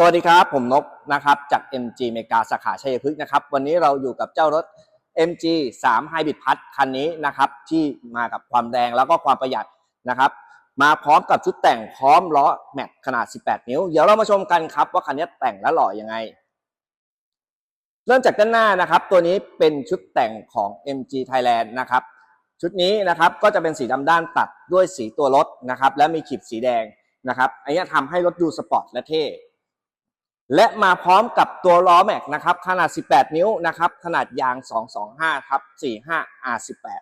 สวัสดีครับ ผมนกนะครับจาก MG เมกาสาขาชัยพฤกษ์นะครับ วันนี้เราอยู่กับเจ้ารถ MG 3 Hybrid Plus คันนี้นะครับที่มากับความแรงแล้วก็ความประหยัดนะครับ มาพร้อมกับชุดแต่งพร้อมล้อแม็กขนาด 18 นิ้ว เดี๋ยวเรามาชมกันครับว่าคันนี้แต่งและหล่อยังไง เริ่มจากด้านหน้านะครับ ตัวนี้เป็นชุดแต่งของ MG Thailand นะครับ ชุดนี้นะครับก็จะเป็นสีดำด้านตัดด้วยสีตัวรถนะครับ และมีขีดสีแดงนะครับอันนี้ทำให้รถดูสปอร์ตและเท่ และมาพร้อมกับตัวล้อแม็กนะครับขนาด 18 นิ้วนะครับขนาดยาง 225ทับ45 R18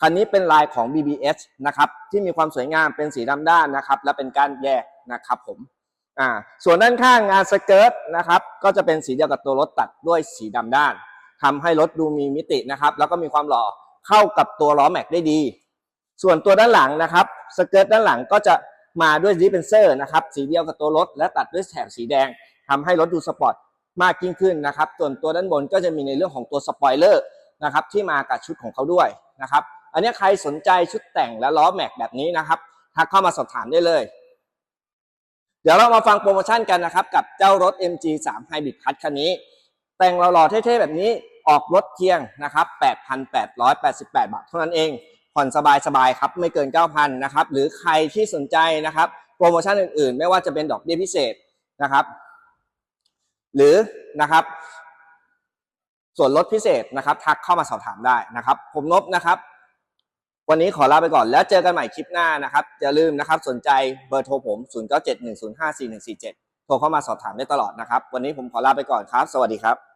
คันนี้เป็นลายของ BBS นะครับที่มีความสวยงามเป็นสีดำด้านนะครับและเป็นกานแยกนะครับผมอ่าส่วนด้านข้างงานสเกิร์ตนะครับก็จะเป็นสีเดียวกับตัวรถตัดด้วยสีดำด้านทำให้รถดูมีมิตินะครับแล้วก็มีความหล่อเข้ากับตัวล้อแม็กได้ดี ส่วนตัวด้านหลังนะครับสเกิร์ตด้านหลังก็จะมาด้วยดิฟเฟนเซอร์นะครับสีเดียวกับตัวรถและตัดด้วยแถบสีแดง ทำให้รถดูสปอร์ตมากยิ่งขึ้นนะครับส่วนตัวด้านบนก็จะมีในเรื่องของตัวสปอยเลอร์นะครับที่มากับชุดของเขาด้วยนะครับอันนี้ใครสนใจชุดแต่งและล้อแม็กแบบนี้นะครับทักเข้ามาสอบถามได้เลย เดี๋ยวเรามาฟังโปรโมชั่นกันนะครับกับเจ้ารถ MG 3 Hybrid Plus คันนี้ แต่งหล่อๆเท่ๆแบบนี้ออกรถเพียงนะครับ8,888 บาทเท่านั้นเองผ่อนสบายๆครับไม่เกิน 9,000นะครับหรือใครที่สนใจนะครับโปรโมชั่นอื่นๆ ไม่ว่าจะเป็นดอกเบี้ยพิเศษนะครับ หรือนะครับ ส่วนลดพิเศษนะครับ ทักเข้ามาสอบถามได้นะครับ ผมนบนะครับ วันนี้ขอลาไปก่อนแล้วเจอกันใหม่คลิปหน้านะครับอย่าลืมนะครับสนใจเบอร์โทรผม 0971054147 โทรเข้ามาสอบถามได้ตลอดนะครับ วันนี้ผมขอลาไปก่อนครับ สวัสดีครับ